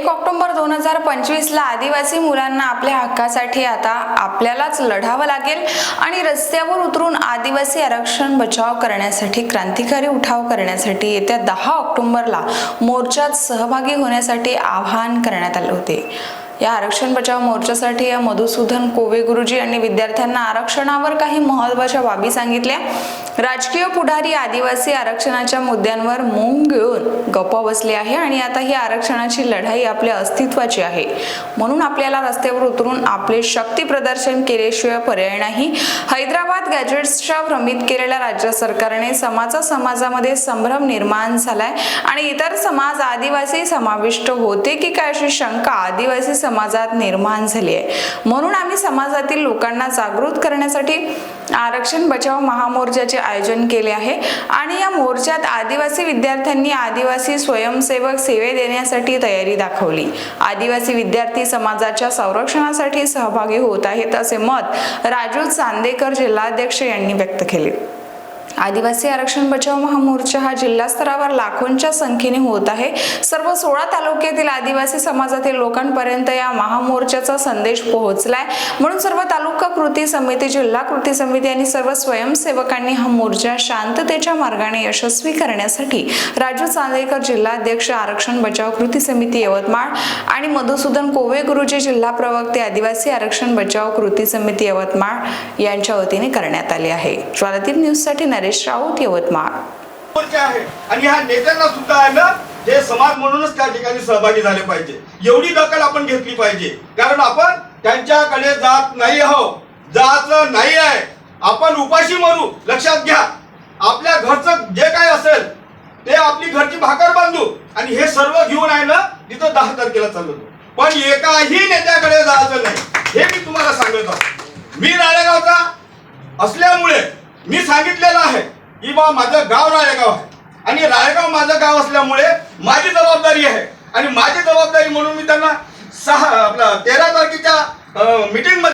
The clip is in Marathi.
एक ऑक्टोबर दोन हजार पंचवीसला आदिवासी मुलांना आपल्या हक्कासाठी आता आपल्यालाच लढावं लागेल आणि रस्त्यावर उतरून आदिवासी आरक्षण बचाव करण्यासाठी क्रांतिकारी उठाव करण्यासाठी येत्या दहा ऑक्टोबरला मोर्चात सहभागी होण्यासाठी आवाहन करण्यात आले होते. या आरक्षण बचाव मोर्चासाठी या मधुसूदन कोवे गुरुजी यांनी विद्यार्थ्यांना आरक्षणावर काही महत्त्वाच्या बाबी सांगितल्या. राजकीय पुढारी आदिवासी आरक्षणाच्या मुद्द्यांवर मूंग घेऊन गप्पा बसले आहे आणि आता ही आरक्षणाची लढाई आपल्या अस्तित्वाची आहे. म्हणून आपल्याला रस्त्यावर उतरून आपले शक्ती प्रदर्शन केल्याशिवाय पर्याय नाही. हैदराबाद गॅजेट्सच्या भ्रमित केलेल्या राज्य सरकारने समाजा समाजामध्ये संभ्रम निर्माण झालाय आणि इतर समाज आदिवासी समाविष्ट होते की काय अशी शंका आदिवासी समाजात निर्माण झाली आहे. म्हणून आम्ही समाजातील लोकांना जागृत करण्यासाठी आरक्षण बचाव महामोर्चाचे आयोजन केले आहे. आणि या मोर्चात आदिवासी विद्यार्थ्यांनी आदिवासी स्वयंसेवक सेवे देण्यासाठी तयारी दाखवली. आदिवासी विद्यार्थी समाजाच्या संरक्षणासाठी सहभागी होत आहेत असे मत राजू चांदेकर जिल्हाध्यक्ष यांनी व्यक्त केले. आदिवासी आरक्षण बचाव महामोर्चा हा जिल्हा स्तरावर लाखोंच्या संख्येने होत आहे. सर्व सोळा तालुक्यातील आदिवासी समाजातील लोकांपर्यंत या महामोर्चाचा संदेश पोहोचलाय. म्हणून सर्व तालुका कृती समिती जिल्हा कृती समिती आणि सर्व स्वयंसेवकांनी हा मोर्चा शांततेच्या मार्गाने यशस्वी करण्यासाठी राजू चांदेकर जिल्हाध्यक्ष आरक्षण बचाव कृती समिती यवतमाळ आणि मधुसूदन कोवे गुरुजी जिल्हा प्रवक्ते आदिवासी आरक्षण बचाव कृती समिती यवतमाळ यांच्या वतीने करण्यात आले आहे. ज्वालातीत न्यूजसाठी नरेश राऊत यवतमाळ. आणि ह्या नेत्यांना सुद्धा आहे ना हे समाज म्हणूनच त्या ठिकाणी सहभागी झाले पाहिजे. एवढी दखल आपण घेतली पाहिजे. कारण आपण त्यांच्याकडे जात नाही आहोत. जात नाही आहे. आपण उपाशी मरू. लक्षात घ्या. आपल्या घरचं जे काय असेल ते आपली घरची भाकर बांधू. आणि हे सर्व घेऊन आहे ना तिथं दहा तारखेला चाललो पण एकाही नेत्याकडे जायचं नाही. हे मी तुम्हाला सांगत आहोत मी राळेगावचा असल्यामुळे मी सांगितलेलं आहे की बा माझं गाव राळेगाव आहे. आणि राळेगाव माझं गाव असल्यामुळे माझी जबाबदारी आहे. आणि माझी जबाबदारी म्हणून मी त्यांना सहा आपला तेरा तारखेच्या मीटिंगमध्ये